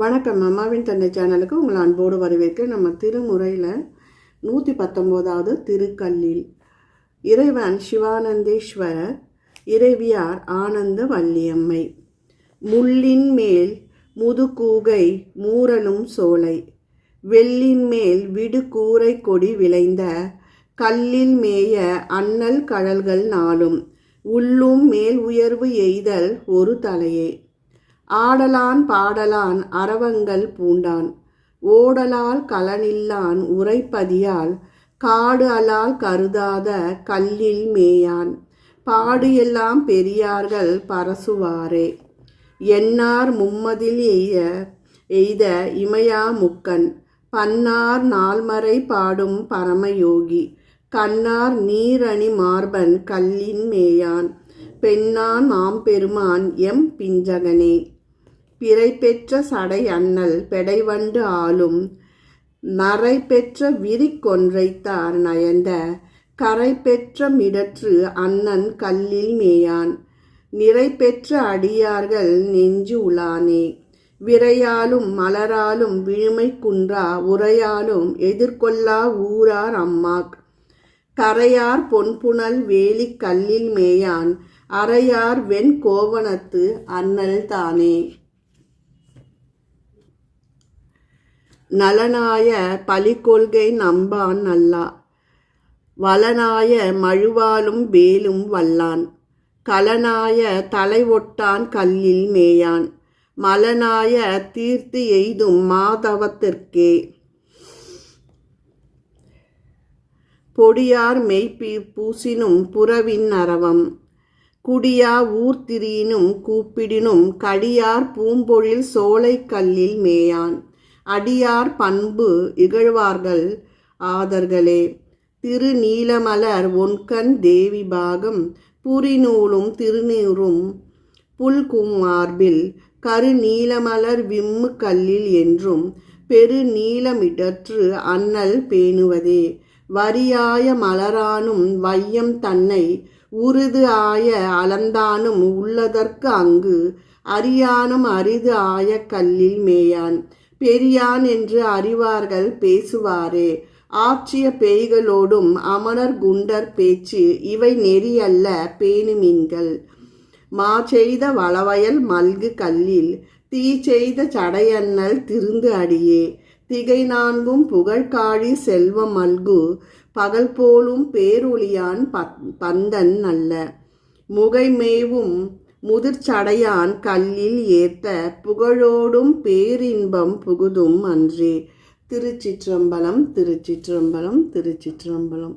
வணக்கம். அம்மாவின் தந்தை சேனலுக்கு உங்களை அன்போடு வரவேற்க நம்ம திருமுறையில் நூற்றி பத்தொம்போதாவது திருக்கல்லில் இறைவன் சிவானந்தேஸ்வரர் இறைவியார் ஆனந்த வள்ளியம்மை. முள்ளின் மேல் முதுகூகை மூரலும் சோலை. வெள்ளின் மேல் விடுகூரை கொடி விளைந்த கல்லில் மேய அன்னல் கழல்கள் நாளும். உள்ளும் மேல் உயர்வு எய்தல் ஒரு தலையே. ஆடலான் பாடலான் அரவங்கள் பூண்டான். ஓடலால் கலனில்லான் உரைப்பதியால் காடு அலால் கருதாத கல்லில் மேயான். பாடு எல்லாம் பெரியார்கள் பரசுவாரே. என்னார் மும்மதில் எய்ய எய்த இமயா முக்கன். பன்னார் நால்மறை பாடும் பரமயோகி. கண்ணார் நீரணி மார்பன் கல்லின் மேயான். பெண்ணான் ஆம்பெருமான் எம் பிஞ்சகனே. பிறை பெற்ற சடை அண்ணல் பெடைவண்டு ஆளும் நரை பெற்ற விரி கொன்றைத்தார் நயந்த கரை பெற்ற மிடற்று அண்ணன் கல்லில் மேயான் நிறை பெற்ற அடியார்கள் நெஞ்சு உலானே விரையாலும் மலராலும் விழுமை குன்றா உரையாலும் எதிர்கொள்ளா ஊரார் அம்மாக் கரையார் பொன்புணல் வேலி கல்லில் மேயான் அறையார் வெண் கோவணத்து அண்ணல் தானே. நலனாய பலிக்கொள்கை நம்பான் நல்லா வளனாய மழுவாலும் வேலும் வல்லான். கலனாய தலை ஒட்டான் கல்லில் மேயான். மலனாய தீர்த்து எய்தும் மாதவத்திற்கே. பொடியார் மெய்ப்பி பூசினும் புறவின் அரவம் குடியா ஊர்த்திரியினும் கூப்பிடினும் கடியார் பூம்பொழில் சோலை கல்லில் மேயான். அடியார் பண்பு இகழ்வார்கள். ஆதர்களே திருநீலமலர் ஒன்கண் தேவி பாகம் புரிநூலும் திருநீரும் புல்குமார்பில் கருநீலமலர் விம்மு கல்லில் என்றும் பெரு நீளமிடற்று அண்ணல் பேணுவதே. வரியாய மலரானும் வையம் தன்னை உருது ஆய அளந்தானும் உள்ளதற்கு அங்கு அரியானும் அரிது ஆய கல்லில் மேயான். பெரியான் என்று அறிவார்கள் பேசுவாரே. ஆற்றிய பேய்களோடும் அமணர் குண்டர் பேச்சு இவை நெறியல்ல பேணுமீன்கள். மா செய்த வளவயல் மல்கு கல்லில் தீ செய்த சடையண்ணல் திருந்து அடியே. திகை நான்கும் புகழ்காழி செல்வம் மல்கு பகல் போலும் பேரொழியான் பந்தன் அல்ல. முகைமேவும் முதிர்ச்சடையான் கல்லில் ஏத்த புகழோடும் பேரின்பம் புகுதும் அன்றே. திருச்சிற்றம்பலம் திருச்சிற்றம்பலம் திருச்சிற்றம்பலம்.